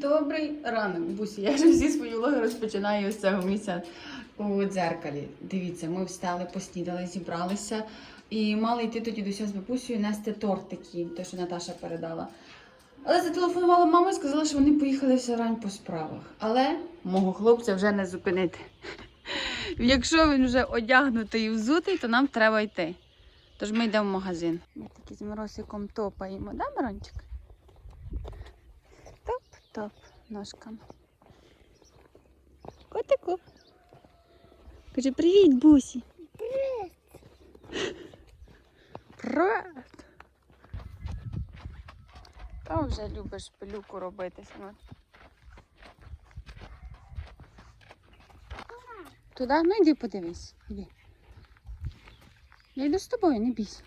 Добрий ранок, бусі. Я вже всі свої влоги розпочинаю з цього місця у дзеркалі. Дивіться, ми встали, поснідали, зібралися і мали йти тоді до з бабусею нести тортики, те, що Наташа передала. Але зателефонувала мама і сказала, що вони поїхали все рань по справах. Але мого хлопця вже не зупинити. Якщо він вже одягнутий і взутий, то нам треба йти. Тож ми йдемо в магазин. Ми таки з Миросиком топаємо, да, Мирончик? Топ-топ ножками. Котику. Каже, привіт, бусі. Привіт. Привіт. Та вже любиш пилюку робити саме. Туди? Ну йди подивись. Іди. Я йду з тобою, не бійся.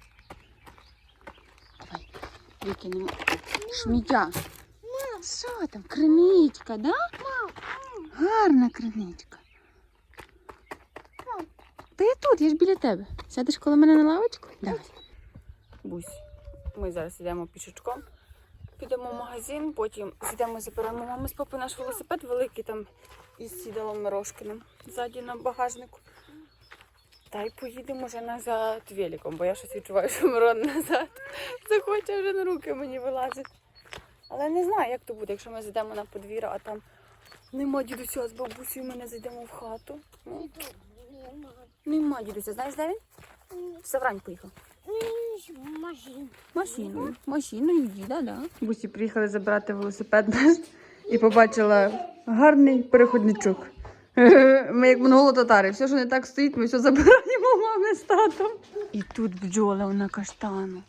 Давай, викинемо. Шміття. Що там? Криничка, да? Гарна криничка. Та я тут, я ж біля тебе. Сядеш коло мене на лавочку? Давай. Бусь. Ми зараз йдемо пішечком. Підемо в магазин, потім зійдемо заберемо мами з папи наш велосипед великий там із сідалом Мирошкиним ззаді на багажнику. Та й поїдемо вже назад великом, бо я щось відчуваю, що Мирон назад захоче вже на руки мені вилазить. Але не знаю, як то буде, якщо ми зайдемо на подвір'я, а там нема дідуся з бабусею, ми не зайдемо в хату. Ну, нема дідуся. Знаєш, де він? В Саврань поїхав. Машин. Машиною. Машиною їде, да. Бусі приїхали забрати велосипед наш і побачила гарний переходничок. Ми як монголо-татари, все, що не так стоїть, ми все забираємо мами з татом. І тут бджола на каштану.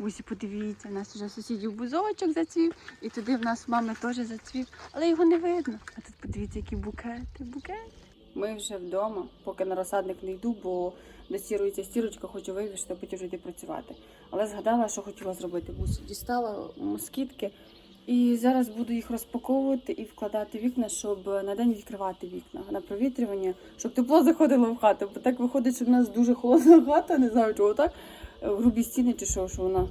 Бусі, подивіться, у нас вже сусідів бузовочок зацвів, і туди в нас мами теж зацвів, але його не видно. А тут подивіться, які букети, букети. Ми вже вдома, поки на розсадник не йду, бо досірується стірочка, хочу вивішити, потім вже йти працювати. Але згадала, що хотіла зробити. Дістала москітки і зараз буду їх розпаковувати і вкладати вікна, щоб на день відкривати вікна на провітрювання, щоб тепло заходило в хату. Бо так виходить, що в нас дуже холодна хата, не знаю чого так. Грубі стіни чи що, що вона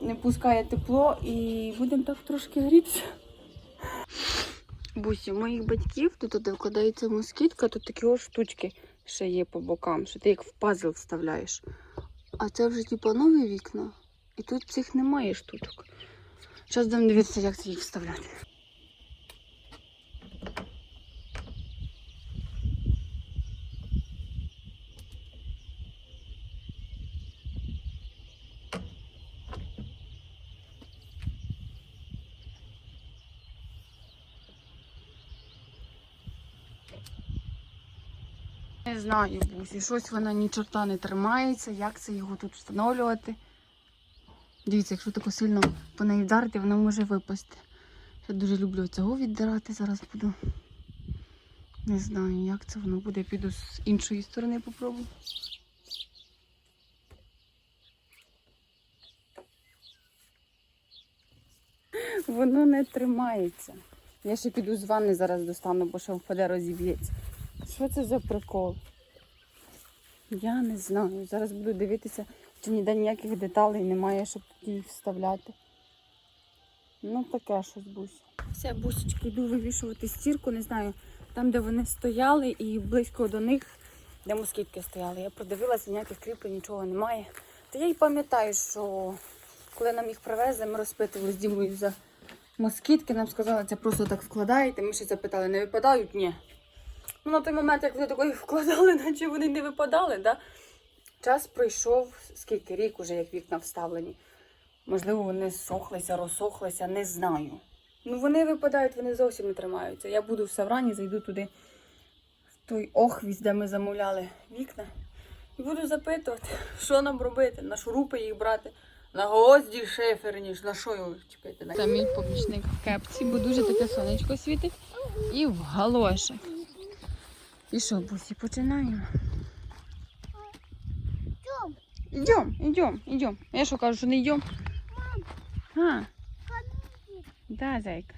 не пускає тепло і будемо так трошки грітися. Бусі, моїх батьків тут де вкладається москітка, тут такі ось штучки ще є по бокам, що ти як в пазл вставляєш. А це вже типу нові вікна. І тут цих немає штучок. Зараз будемо дивитися, як це їх вставляти. Не знаю, Бусі, щось вона ні чорта не тримається, як це його тут встановлювати. Дивіться, якщо тако сильно по неї вдарити, вона може випасти. Я дуже люблю цього віддирати, зараз буду. Не знаю, як це воно буде, піду з іншої сторони попробую. Воно не тримається. Я ще піду з ванни зараз достану, бо ще впаде розіб'ється. Що це за прикол? Я не знаю. Зараз буду дивитися, чи ніде ніяких деталей немає, щоб їх вставляти. Ну, таке щось бусь. Все, бусечки, йду вивішувати стірку, не знаю, там, де вони стояли, і близько до них, де москітки стояли. Я продивилася, ніяких кріплень, нічого немає. Та я й пам'ятаю, що коли нам їх привезли, ми розпитували з Дімою за москітки, нам сказали, це просто так вкладаєте. Ми ще запитали, не випадають? Ні. Ну, на той момент, як вони такої вкладали, наче вони не випадали, да? час пройшов, скільки рік уже, як вікна вставлені. Можливо, вони сохлися, розсохлися, не знаю. Ну, вони випадають, вони зовсім не тримаються. Я буду в Саврані, зайду туди, в той охвіст, де ми замовляли вікна. І буду запитувати, що нам робити, на шурупи їх брати, на гвозді шиферні, ж, на що його чіпити. Це мій помічник в кепці, бо дуже таке сонечко світить. І в галошах. І що, бусі, починаємо? Йдем, йдем, йдем. Я що кажу, що не йдем? А, да, зайка.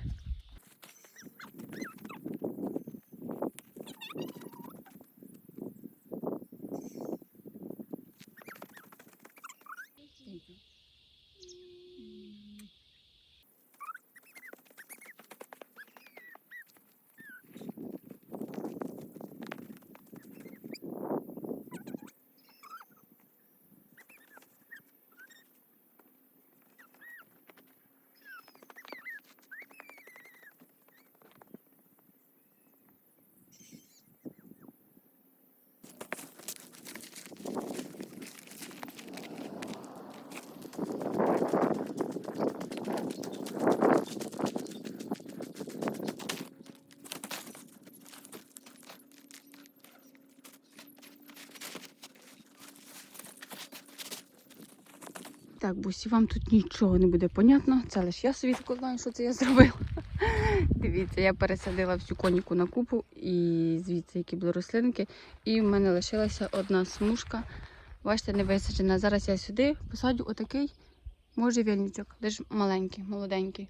Так, бусі, вам тут нічого не буде понятно. Це лише я собі вкладаю, що це я зробила. Дивіться, я пересадила всю коніку на купу і звідси, які були рослинки. І в мене лишилася одна смужка Бачите, не висаджена. Зараз я сюди посадю отакий можжевельничок, лише маленький, молоденький.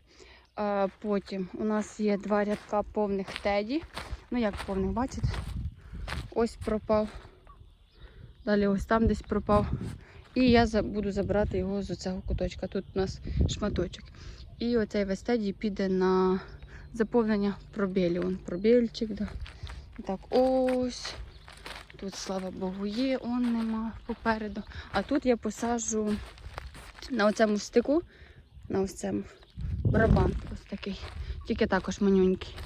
А потім у нас є два рядка повних теді. Ну як повних, бачите? Ось пропав. Далі ось там десь пропав. І я буду забирати його з цього куточка. Тут у нас шматочок. І оцей весь теді піде на заповнення пробелі. Пробельчик. Да. Так, ось. Тут, слава Богу, є, он нема попереду. А тут я посаджу на оцьому стику, на ось цьому барабан ось такий. Тільки також манюнький.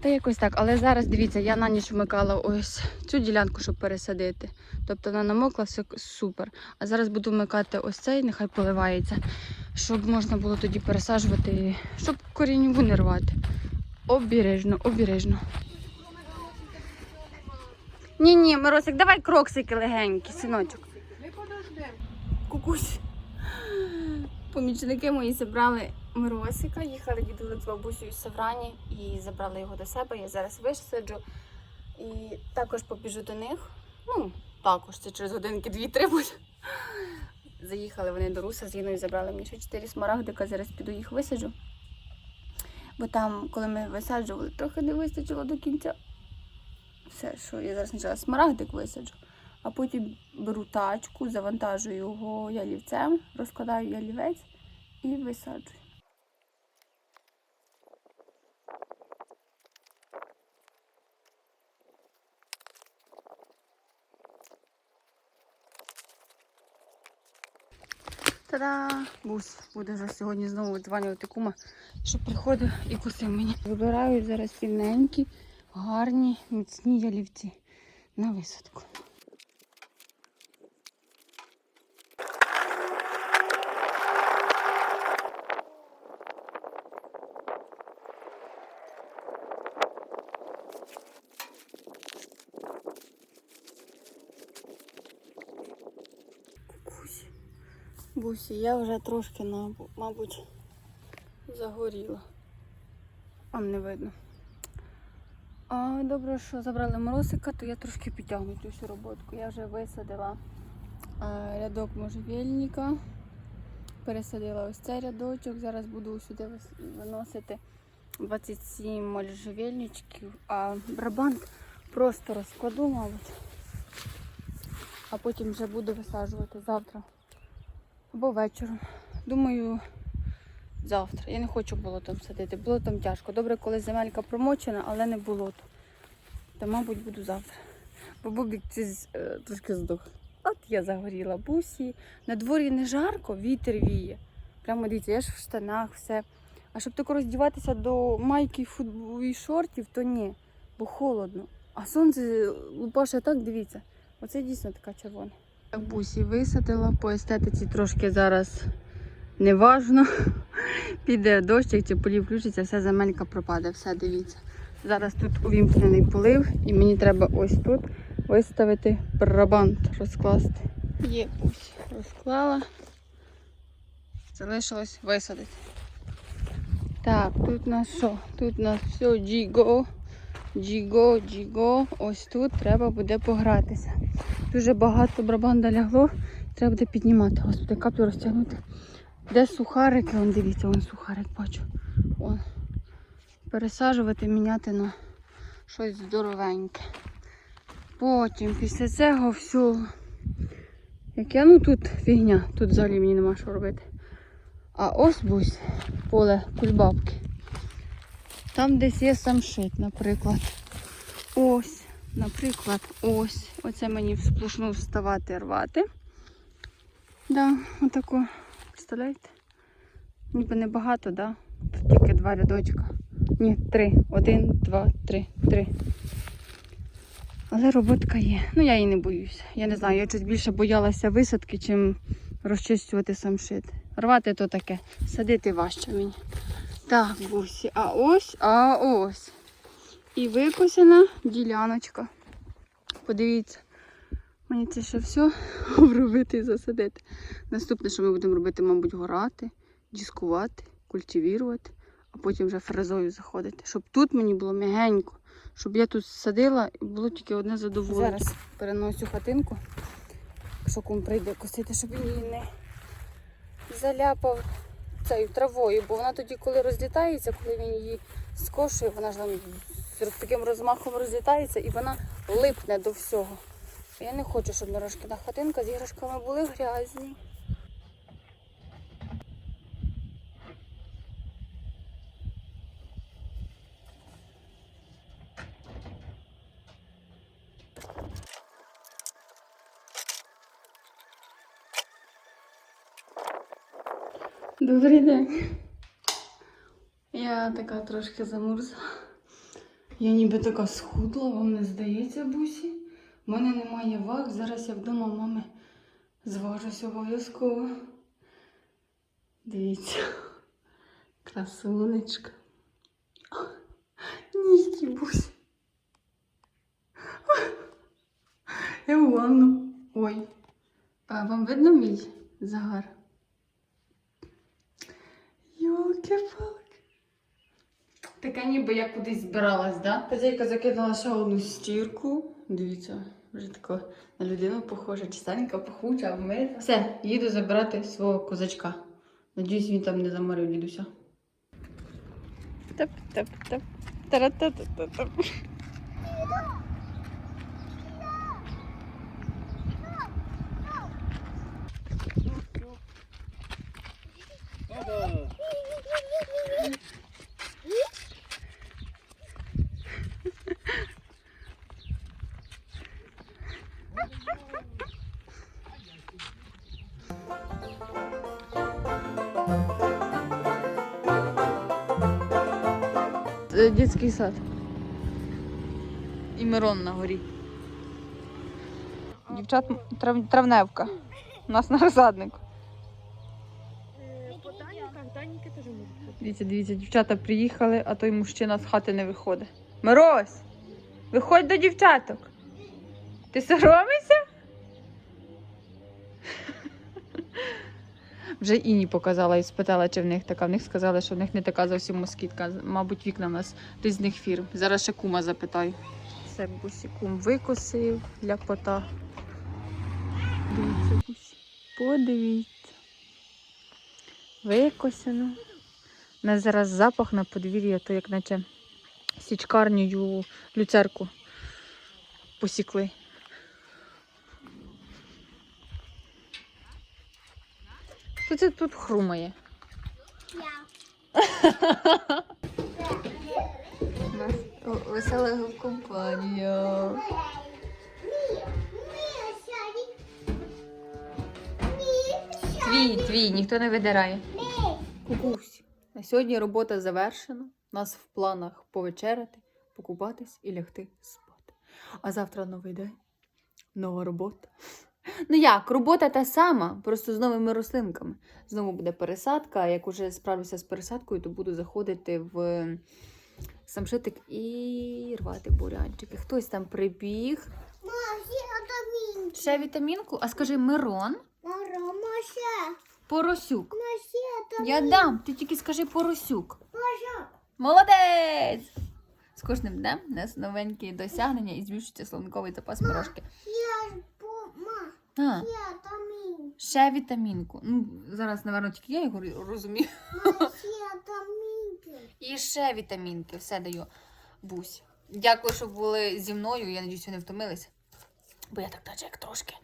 Та якось так, але зараз дивіться, я на ніч вмикала ось цю ділянку, щоб пересадити. Тобто вона намокла, все супер. А зараз буду вмикати ось цей, нехай поливається, щоб можна було тоді пересаджувати, щоб корінь не рвати. Обережно, обережно. Ні, ні, Миросик, давай кроксики легенькі, синочок. Кукусь. Помічники мої забрали Миросика, їхали дідули з бабусею з Саврані і забрали його до себе. Я зараз висаджу і також побіжу до них. Ну, також це через годинки дві-три буде. Заїхали вони до Руса з Іною, забрали мені ще чотири смарагдика, зараз піду їх висаджу. Бо там, коли ми висаджували, трохи не вистачило до кінця. Все, що я зараз почала смарагдик висаджу, а потім беру тачку, завантажую його ялівцем, розкладаю ялівець і висаджую. Та-да! Бус буде вже сьогодні знову видзванювати кума, щоб приходив і кусив мені. Вибираю зараз рівненькі, гарні, міцні ялівці на висадку. Бусі, я вже трошки, мабуть, загоріла. Вам не видно. А, добре, що забрали морозика, то я трошки підтягну цю всю роботку. Я вже висадила а, рядок можжевельника, пересадила ось цей рядочок. Зараз буду сюди виносити 27 можжевельничків, а барабан просто розкладу, мабуть. А потім вже буду висаджувати завтра або вечором. Думаю, завтра. Я не хочу болотом садити. Болотом тяжко. Добре, коли земелька промочена, але не болото. То, мабуть, буду завтра. Бо бубік е, трошки здох. От я загоріла бусі. На дворі не жарко, вітер віє. Прямо дивіться, я ж в штанах, все. А щоб тако роздіватися до майки, і шортів, то ні, бо холодно. А сонце лупаше так, дивіться. Оце дійсно така червона. Бусі висадила, по естетиці трошки зараз неважно. Піде дощик чи полів включиться, вся земелька пропаде, все дивіться. Зараз тут увімкнений полив і мені треба ось тут виставити барабант, розкласти. Є бусі, розклала. Залишилось висадити. Так, тут у нас що? Тут у нас все джіго, джіго, джіго. Ось тут треба буде погратися. Дуже багато барабанда лягло, треба буде піднімати. Господи, каплю розтягнути. Де сухарики? Вон дивіться, вон сухарик бачу. Вон. Пересаджувати, міняти на щось здоровеньке. Потім після цього всього. Яке ну тут фігня, тут взагалі мені нема що робити. А ось бусь поле кульбабки. Там десь є самшит, наприклад. Ось, наприклад, ось. Оце мені сплошну вставати рвати. Да, отако. Представляєте? Ніби небагато, да? Тут тільки два рядочка. Ні, три. Один, два, три, три. Але роботка є. Ну я її не боюся. Я не знаю, я щось більше боялася висадки, чим розчистювати самшит. Рвати то таке, садити важче мені. Так, бусі, а ось, а ось. І викосена діляночка. Подивіться, Мені це ще все обробити і засадити. Наступне, що ми будемо робити, мабуть, горати, дискувати, культивірувати, а потім вже фрезою заходити. Щоб тут мені було м'ягенько, щоб я тут садила і було тільки одне задоволення. Зараз переносю хатинку, якщо кум прийде косити, щоб він її не заляпав цією травою, бо вона тоді, коли розлітається, коли він її скошує, вона ж там таким розмахом розлітається і вона липне до всього. Я не хочу, щоб Мирошкина хатинка з іграшками були грязні. Добрий день. Я така трошки замурзла. Я ніби така схудла, вам не здається, бусі. У мене немає ваг. Зараз я вдома мами зважусь обов'язково. Дивіться. Красунечка. Нігті, бусі. Я в ванну. Ой. А вам видно мій загар? Йолки-палки. Така ніби я кудись збиралась, да? Хазяйка закинула ще одну стірку. Дивіться, вже така на людину похожа, чистенька, пахуча, вмита. Все, їду забирати свого козачка. Надіюсь, він там не заморив дідуся. Тап-тап-тап. Тара-та-та-та-та. Це дитячий сад. І Мирон на горі. Дівчат трав... травневка. У нас на розсаднику. Дивіться, дивіться, дівчата приїхали, а той мужчина з хати не виходить. Мирось! Виходь до дівчаток. Ти соромишся? Вже Іні показала і спитала, чи в них така. В них сказали, що в них не така зовсім москітка. Мабуть, вікна в нас різних фірм. Зараз ще кума запитаю. Це бусі кум викосив ляпота. Дивіться, бусі. Подивіться. Викосено. У нас зараз запах на подвір'я, то як наче січкарнею люцерку посікли. Хто це тут хрумає? У нас весела компанія. Твій, твій, ніхто не видирає. Кукусь. На сьогодні робота завершена. У нас в планах повечеряти, покупатись і лягти спати. А завтра новий день, нова робота. Ну як, робота та сама, просто з новими рослинками. Знову буде пересадка. Як уже справлюся з пересадкою, то буду заходити в самшитик і рвати бурянчики. Хтось там прибіг. Ще вітамінку. А скажи Мирон, поросюк. Я дам, ти тільки скажи поросюк. Молодець! З кожним днем у нас новенькі досягнення і збільшується словниковий запас порошки. А, ще вітамінку. Ну, зараз, напевно, тільки я його ро- розумію. І ще вітамінки. Все даю бусь. Дякую, що були зі мною. Я надіюсь, ви не втомилися. Бо я так наче як трошки.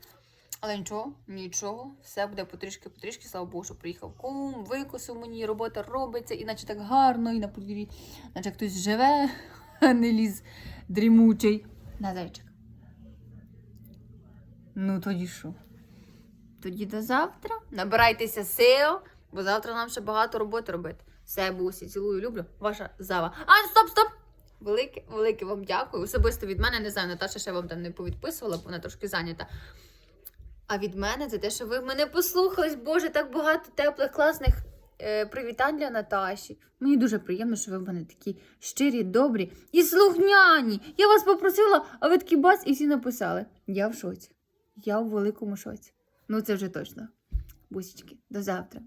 Але нічого, нічого, все буде потрішки-потрішки. Слава Богу, що приїхав кум, викосив мені, робота робиться, іначе так гарно, і на подвір'ї, наче хтось живе, а не ліз дрімучий. На зайчик. Ну, тоді що? Тоді до завтра. Набирайтеся сил, бо завтра нам ще багато роботи робити. Все, бусі, цілую, люблю. Ваша зава. А, стоп, стоп! Велике, велике вам дякую. Особисто від мене не знаю, Наташа ще вам там не повідписувала, бо вона трошки зайнята. А від мене за те, що ви мене послухались. Боже, так багато теплих, класних е, привітань для Наташі. Мені дуже приємно, що ви в мене такі щирі, добрі і слухняні. Я вас попросила, а ви такі бас і всі написали. Я в шоці. Я у великому шоці. Ну, це вже точно. Бусічки, до завтра.